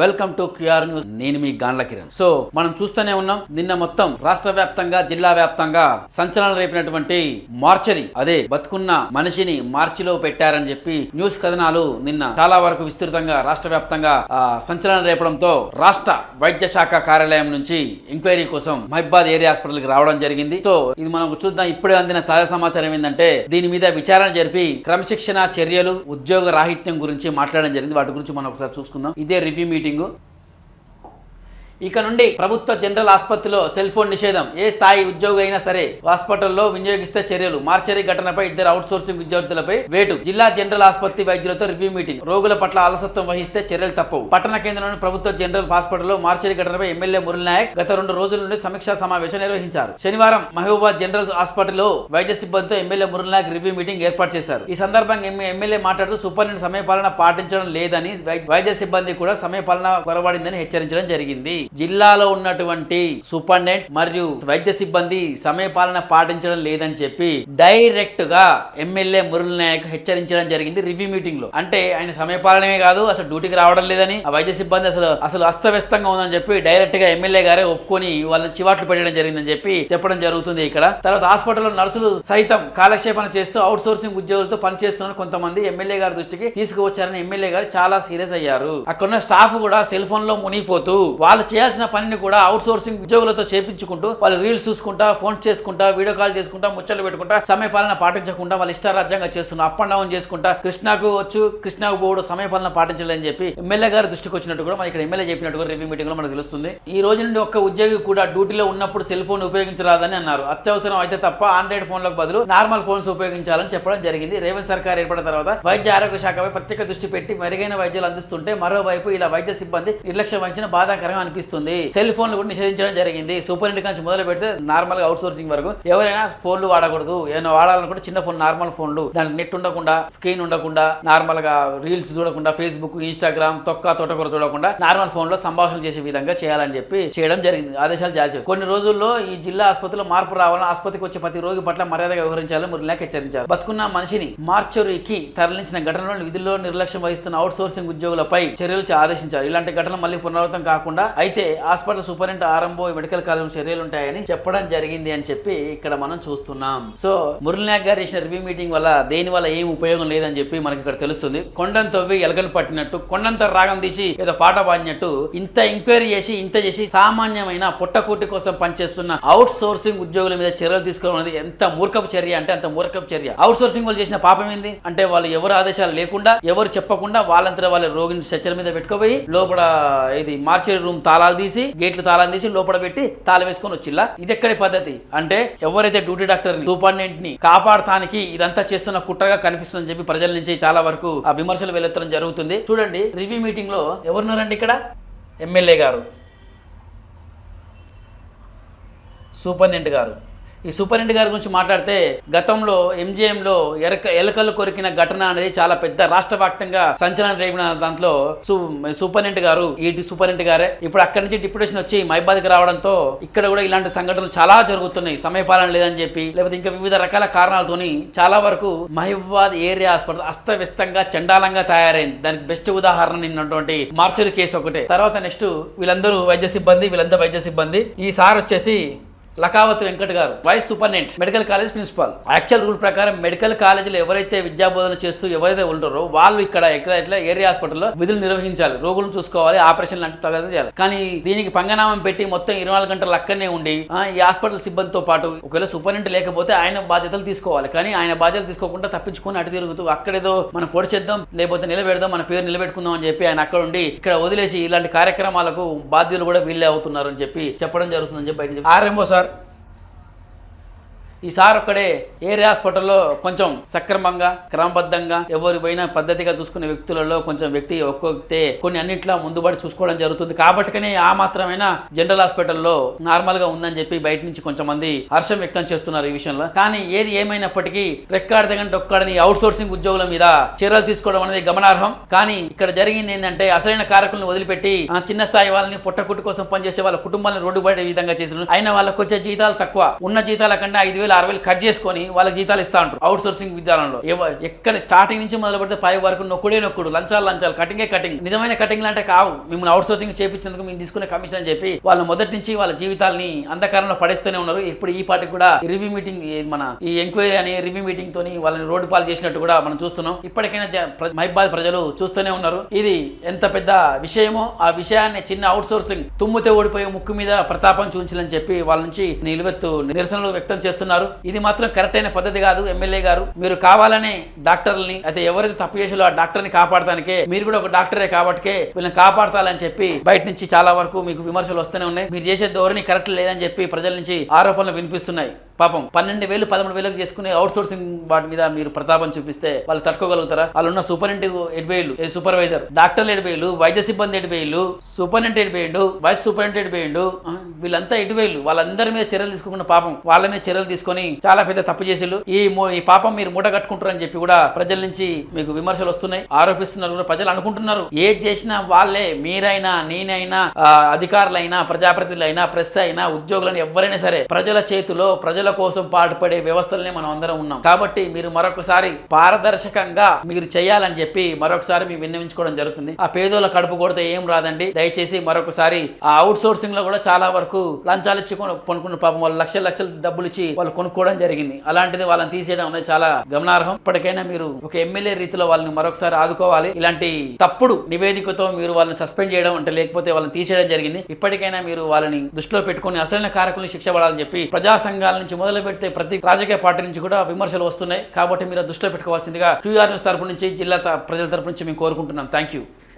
Welcome to QR news నేను మీ Gandla Kiran. So మనం చూస్తూనే ఉన్నాం నిన్న మొత్తం రాష్ట్ర వ్యాప్తంగా జిల్లా వ్యాప్తంగా సంచలనం రేపినటువంటి మార్చరీ అదే బతుకున్న మనిషిని మార్చిలో పెట్టారని చెప్పి న్యూస్ కథనాలు నిన్న చాలా వరకు విస్తృతంగా రాష్ట్ర వ్యాప్తంగా సంచలనం రేపడంతో రాష్ట్ర వైద్య శాఖ కార్యాలయం నుంచి ఎంక్వైరీ కోసం మహిబాద్ ఏరియా హాస్పిటల్కి రావడం జరిగింది. సో ఇది మనం చూద్దాం. ఇప్పుడే అందిన తాజా సమాచారం ఏంటంటే దీని మీద విచారణ జరిపి క్రమశిక్షణ చర్యలు ఉద్యోగ రాహిత్యం గురించి మాట్లాడడం జరిగింది. వాటి గురించి మనం ఒకసారి చూసుకుందాం. ఇదే రివ్యూ మీటింగ్ ఇక నుండి ప్రభుత్వ జనరల్ ఆసుపత్రిలో సెల్ ఫోన్ నిషేధం. ఏ స్థాయి ఉద్యోగి అయినా సరే హాస్పిటల్లో వినియోగిస్తే చర్యలు. మార్చరీ ఘటనపై ఇద్దరు అవుట్ సోర్సింగ్ విద్యార్థులపై వేటు. జిల్లా జనరల్ ఆసుపత్రి వైద్యులతో రివ్యూ మీటింగ్. రోగుల పట్ల అలసత్వం వహిస్తే చర్యలు తప్పవు పట్టణ కేంద్రంలోని ప్రభుత్వ జనరల్ హాస్పిటల్లో మార్చరీ ఘటనపై ఎమ్మెల్యే మురళి నాయక్ గత రెండు రోజుల నుండి సమీక్షా సమావేశం నిర్వహించారు. శనివారం మహబూబాద్ జనరల్ హాస్పిటల్లో వైద్య సిబ్బందితో MLA Murali Nayak review meeting ఏర్పాటు చేశారు. ఈ సందర్భంగా ఎమ్మె- ఎమ్మెల్యే మాట్లాడుతూ సూపరింటెండెంట్ సమయపాలన పాటించడం లేదని వైద్య సిబ్బంది కూడా సమయపాలన కొరబడిందని హెచ్చరించడం జరిగింది. జిల్లాలో ఉన్నటువంటి సూపరింటెండెంట్ మరియు వైద్య సిబ్బంది సమయపాలన పాటించడం లేదని చెప్పి డైరెక్ట్గా ఎమ్మెల్యే మురళి నాయక్ హెచ్చరించడం జరిగింది రివ్యూ మీటింగ్లో. అంటే ఆయన సమయపాలనమే కాదు అసలు డ్యూటీకి రావడం లేదని ఆ వైద్య సిబ్బంది అసలు అసలు అస్తవ్యస్తంగా ఉందని చెప్పి డైరెక్ట్గా ఎమ్మెల్యే గారే ఒప్పుకొని వాళ్ళని చివాట్లు పెట్టడం జరిగిందని చెప్పి చెప్పడం జరుగుతుంది ఇక్కడ. తర్వాత హాస్పిటల్లో నర్సులు సైతం కాలక్షేపణ చేస్తూ అవుట్ సోర్సింగ్ ఉద్యోగులతో పనిచేస్తున్న కొంతమంది. ఎమ్మెల్యే గారి దృష్టికి తీసుకువచ్చారని ఎమ్మెల్యే గారు చాలా సీరియస్ అయ్యారు. అక్కడున్న స్టాఫ్ కూడా సెల్ ఫోన్లో మునిగిపోతూ వాళ్ళు చేయాల్సిన పనిని కూడా అవుట్ సోర్సింగ్ ఉద్యోగులతో చేపించుకుంటూ వాళ్ళు రీల్స్ చూసుకుంటా ఫోన్స్ చేసుకుంటా వీడియో కాల్ చేసుకుంటా ముచ్చట్లు పెట్టుకుంటా సమయపాలన పాటించకుండా వాళ్ళు ఇష్టారాజ్యంగా చేస్తున్న అప్ అండ్ డౌన్ చేసుకుంటా కృష్ణాకు వచ్చు కృష్ణాకు పోవడం సమయపాలన పాటించలేదని చెప్పి ఎమ్మెల్యే గారి దృష్టికి వచ్చినట్టు కూడా మన ఇక్కడ ఎమ్మెల్యే చెప్పినట్టు కూడా రివ్యూ మీటింగ్లో మనకు తెలుస్తుంది. ఈ రోజు నుండి ఒక్క ఉద్యోగి కూడా డ్యూటీలో ఉన్నప్పుడు సెల్ ఫోన్ ఉపయోగించరాదని అన్నారు. అత్యవసరం అయితే తప్ప ఆండ్రాయిడ్ ఫోన్లకు బదులు నార్మల్ ఫోన్స్ ఉపయోగించాలని చెప్పడం జరిగింది. రేవంత్ సర్కార్ ఏర్పడిన తర్వాత వైద్య ఆరోగ్య శాఖపై ప్రత్యేక దృష్టి పెట్టి మెరుగైన వైద్యాలు అందిస్తుంటే మరోవైపు ఇలా వైద్య సిబ్బంది నిర్లక్ష్యం వహించిన బాధాకరంగా అనిపిస్తుంది. సెల్ ఫోన్లు కూడా నిషేధించడం జరిగింది. సూపరింటెండెంట్ నుంచి మొదలు పెడితే నార్మల్గా అవుట్ సోర్సింగ్ వరకు ఎవరైనా ఫోన్లు వాడకూడదు. ఏమైనా వాడాలనుకుంటే చిన్న ఫోన్ నార్మల్ ఫోన్లు దానికి నెట్ ఉండకుండా స్క్రీన్ ఉండకుండా నార్మల్గా రీల్స్ చూడకుండా ఫేస్బుక్ ఇన్స్టాగ్రామ్ తొక్క తోటకూర చూడకుండా నార్మల్ ఫోన్లో సంభాషణ చేసే విధంగా చేయాలని చెప్పి చేయడం జరిగింది. ఆదేశాలు జారీ కొన్ని రోజుల్లో ఈ జిల్లా ఆసుపత్రిలో మార్పు రావాలని ఆసుపత్రికి వచ్చే ప్రతి రోగి పట్ల మర్యాదగా వ్యవహరించాలని మురళినాయక్ హెచ్చరించారు. బతుకున్న మనిషిని మార్చురికి తరలించిన ఘటనలో విధుల్లో నిర్లక్ష్యం వహిస్తున్న అవుట్ సోర్సింగ్ ఉద్యోగులపై చర్యలు ఆదేశించారు. ఇలాంటి ఘటనలు మళ్ళీ పునరావృతం కాకుండా అయితే హాస్పిటల్ సూపరింటెండెంట్ ఆరంభో మెడికల్ కాలేజ్ చర్యలు ఉంటాయని చెప్పడం జరిగింది అని చెప్పి ఇక్కడ మనం చూస్తున్నాం. సో మురళినాయక్ గారు చేసిన రివ్యూ మీటింగ్ వల్ల దేని వల్ల ఏం ఉపయోగం లేదని చెప్పి మనకి ఇక్కడ తెలుస్తుంది. కొండను తవ్వి ఎలకను పట్టినట్టు కొండంత రాగం తీసి ఏదో పాట పాడినట్టు ఇంత ఎంక్వైరీ చేసి ఇంత చేసి సామాన్యమైన పుట్టకూటి కోసం పనిచేస్తున్న అవుట్ సోర్సింగ్ ఉద్యోగుల మీద చర్యలు తీసుకోవడం అనేది ఎంత మూర్ఖపు చర్య అంటే అంత మూర్ఖపు చర్య. అవుట్ సోర్సింగ్ వాళ్ళు చేసిన పాపం ఏంది? అంటే వాళ్ళు ఎవరు ఆదేశాలు లేకుండా ఎవరు చెప్పకుండా వాళ్ళంతా వాళ్ళ రోగిని స్ట్రెచ్చర్ మీద పెట్టుకోపోయి లోపల ఇది మార్చరీ రూమ్ తాళాలు తీసి గేట్లు తాళాలు తీసి లోపల పెట్టి తాళం వేసుకొని వచ్చిల్లా? ఇది ఎక్కడి పద్ధతి? అంటే ఎవరైతే డ్యూటీ డాక్టర్ సూపరింటెండెంట్ని కాపాడటానికి ఇదంతా చేస్తున్న కుట్రగా కనిపిస్తుందని చెప్పి ప్రజల నుంచి చాలా వరకు ఆ విమర్శలు వెలువెత్తడం జరుగుతుంది. చూడండి రివ్యూ మీటింగ్లో ఎవరున్నారండి ఇక్కడ? ఎమ్మెల్యే గారు. సూపరింటెండెంట్ గారు. ఈ సూపరింటెండెంట్ గారి గురించి మాట్లాడితే గతంలో ఎంజీఎంలో ఎరక ఎలకలు కొరికిన ఘటన అనేది చాలా పెద్ద రాష్ట్ర వ్యాప్తంగా సంచలనం రేపిన దాంట్లో సూ సూపరింటెండెంట్ గారు ఈ సూపరింటెండెంట్ గారే. ఇప్పుడు అక్కడి నుంచి డిప్యుటేషన్ వచ్చి మైబాద్కి రావడంతో ఇక్కడ కూడా ఇలాంటి సంఘటనలు చాలా జరుగుతున్నాయి. సమయపాలన లేదని చెప్పి లేకపోతే ఇంకా వివిధ రకాల కారణాలతోని చాలా వరకు మహిబాద్ ఏరియా హాస్పిటల్ అస్తవ్యస్తంగా చండాలంగా తయారైంది. దానికి బెస్ట్ ఉదాహరణ నిన్నటువంటి మార్చరీ కేసు ఒకటే. తర్వాత నెక్స్ట్ వీళ్ళందరూ వైద్య సిబ్బంది వీళ్ళందరూ వైద్య సిబ్బంది. ఈ సార్ వచ్చేసి Lakavat Venkat garu vice superintendent medical college principal. Actual rule ప్రకారం మెడికల్ కాలేజీలో ఎవరైతే విద్యా బోధన చేస్తూ ఎవరైతే ఉంటారో వాళ్ళు ఇక్కడ ఎక్కడ ఇట్లా ఏరియా హాస్పిటల్లో విధులు నిర్వహించాలి. రోగులను చూసుకోవాలి ఆపరేషన్ లాంటి తగ్గదు చేయాలి. కానీ దీనికి పంగనామం పెట్టి మొత్తం ఇరవై నాలుగు గంటలు అక్కడనే ఉండి ఈ హాస్పిటల్ సిబ్బందితో పాటు ఒకవేళ సూపరింటెండెంట్ లేకపోతే ఆయన బాధ్యతలు తీసుకోవాలి. కానీ ఆయన బాధ్యతలు తీసుకోకుండా తప్పించుకొని అటు తిరుగుతూ అక్కడేదో మనం పొడిచేద్దాం లేకపోతే నిలబెడదాం మన పేరు నిలబెట్టుకుందాం అని చెప్పి ఆయన అక్కడ ఉండి ఇక్కడ వదిలేసి ఇలాంటి కార్యక్రమాలకు బాధ్యులు కూడా వీళ్ళే అవుతున్నారు అని చెప్పి చెప్పడం జరుగుతుందని చెప్పి ఆర్ఎంఓ సార్ ఈ సార్ ఒక్కడే ఏరియా హాస్పిటల్లో కొంచెం సక్రమంగా క్రమబద్ధంగా ఎవరు పోయినా పద్ధతిగా చూసుకునే వ్యక్తులలో కొంచెం వ్యక్తి ఒక్కొక్కతే కొన్ని అన్నింటిలో ముందుబడి చూసుకోవడం జరుగుతుంది. కాబట్టికనే ఆ మాత్రమైన జనరల్ హాస్పిటల్లో నార్మల్గా ఉందని చెప్పి బయట నుంచి కొంచెం మంది హర్షం వ్యక్తం చేస్తున్నారు ఈ విషయంలో. కానీ ఏది ఏమైనప్పటికీ రెక్కాడదగంటే ఒక్కడని అవుట్ సోర్సింగ్ ఉద్యోగుల మీద చర్యలు తీసుకోవడం అనేది గమనార్హం. కానీ ఇక్కడ జరిగింది ఏంటంటే అసలైన కారకులను వదిలిపెట్టి ఆ చిన్న స్థాయి వాళ్ళని పుట్టకుట్టు కోసం పనిచేసే వాళ్ళ కుటుంబాలను రోడ్డు పడే విధంగా చేసిన అయిన వాళ్ళకి వచ్చే జీతాలు తక్కువ. ఉన్న జీతాల కన్నా ఐదు వేలు వేలు ఆరు వేలు కట్ చేసుకొని వాళ్ళకి జీతాలు ఇస్తా ఉంటారు అవుట్ సోర్సింగ్ విధానంలో ఎక్కడ స్టార్టింగ్ నుంచి మొదలు పెడితే పై వరకు నొక్కుడే నొక్కుడు. లంచాలు లంచాలు. కటింగే కటింగ్ నిజమైన కటింగ్ అంటే కావు. మిమ్మల్ని అవుట్ సోర్సింగ్ చేపించేందుకు మేము తీసుకునే కమిషన్ అని చెప్పి వాళ్ళు మొదటి నుంచి వాళ్ళ జీవితాల్ని అంధకారంలో పడేస్తూనే ఉన్నారు. ఇప్పుడు ఈ పాటికి కూడా రివ్యూ మీటింగ్ మన ఈ ఎంక్వైరీ అనే రివ్యూ మీటింగ్ తోని వాళ్ళని రోడ్డు పాలు చేసినట్టు కూడా మనం చూస్తున్నాం. ఇప్పటికైనా జ- మహిబాద్ ప్రజలు చూస్తూనే ఉన్నారు. ఇది ఎంత పెద్ద విషయమో ఆ విషయాన్ని చిన్న అవుట్ సోర్సింగ్ తుమ్మితే ఓడిపోయే ముక్కు మీద ప్రతాపం చూపించాలని చెప్పి వాళ్ళ నుంచి నిలువెత్తు నిరసనలు వ్యక్తం చేస్తున్నారు. ఇది మాత్రం కరెక్ట్ అయిన పద్ధతి కాదు ఎమ్మెల్యే గారు. మీరు కావాలనే డాక్టర్ని అయితే ఎవరైతే తప్పు చేసిలో ఆ డాక్టర్ని కాపాడటానికే మీరు కూడా ఒక డాక్టరే కాబట్టికే వీళ్ళని కాపాడతాలని చెప్పి బయట నుంచి చాలా వరకు మీకు విమర్శలు వస్తూనే ఉన్నాయి. మీరు చేసే ధోరణి కరెక్ట్ లేదని చెప్పి ప్రజల నుంచి ఆరోపణలు వినిపిస్తున్నాయి. పాపం పన్నెండు వేలు పదమూడు వేలకు చేసుకునే అవుట్ సోర్సింగ్ వాటి మీద మీరు ప్రతాపం చూపిస్తే వాళ్ళు తట్టుకోగలుగుతారా? వాళ్ళు ఉన్న సూపరింటెండెంట్ ఎడిపోయిలు సూపర్వైజర్? డాక్టర్లు ఎడిపోయిలు వైద్య సిబ్బంది ఎడిపోయిలు సూపరింటెండెంట్ ఎడిపోయిండు వైస్ సూపరింటెండెంట్ ఎడిపోయిండు వీళ్ళంతా ఎడిపోయిలు వాళ్ళందరి మీద చర్యలు తీసుకున్న పాపం వాళ్ళ మీద చర్యలు తీసుకొని చాలా పెద్ద తప్పు చేసిళ్ళు. ఈ మూ- ఈ పాపం మీరు మూట కట్టుకుంటారని చెప్పి కూడా ప్రజల నుంచి మీకు విమర్శలు వస్తున్నాయి. ఆరోపిస్తున్నారు కూడా ప్రజలు అనుకుంటున్నారు. ఏది చేసినా వాళ్ళే మీరైనా నేనైనా అధికారులైనా ప్రజాప్రతినిధులైనా ప్రెస్ అయినా ఉద్యోగులైనా ఎవరైనా సరే ప్రజల చేతిలో ప్రజల కోసం పాటుపడే వ్యవస్థలనే మనం అందరం ఉన్నాం. కాబట్టి మీరు మరొకసారి పారదర్శకంగా మీరు చేయాలని చెప్పి మరొకసారి మేము విన్నవించుకోవడం జరుగుతుంది. ఆ పేదోళ్ళ కడుపు కొడితే ఏం రాదండి? దయచేసి మరొకసారి ఆ అవుట్ సోర్సింగ్లో కూడా చాలా వరకు లంచాలు ఇచ్చి కొనుక్కున్న పాపం వాళ్ళు లక్షల లక్షల డబ్బులు ఇచ్చి వాళ్ళు కొనుక్కోవడం జరిగింది. అలాంటిది వాళ్ళని తీసేయడం అనేది చాలా గమనార్హం. ఇప్పటికైనా మీరు ఒక ఎమ్మెల్యే రీతిలో వాళ్ళని మరొకసారి ఆదుకోవాలి. ఇలాంటి తప్పుడు నివేదికతో మీరు వాళ్ళని సస్పెండ్ చేయడం అంటే లేకపోతే వాళ్ళని తీసేయడం జరిగింది. ఇప్పటికైనా మీరు వాళ్ళని దృష్టిలో పెట్టుకొని అసలైన కారకులను శిక్ష పడాలని చెప్పి ప్రజా సంఘాల నుంచి మొదలు పెడితే ప్రతి రాజకీయ పార్టీ నుంచి కూడా విమర్శలు వస్తున్నాయి. కాబట్టి మీరు దృష్టిలో పెట్టుకోవాల్సిందిగా క్యూఆర్ న్యూస్ తరపు నుంచి జిల్లా ప్రజల తరపు నుంచి మేము కోరుకుంటున్నాం. Thank you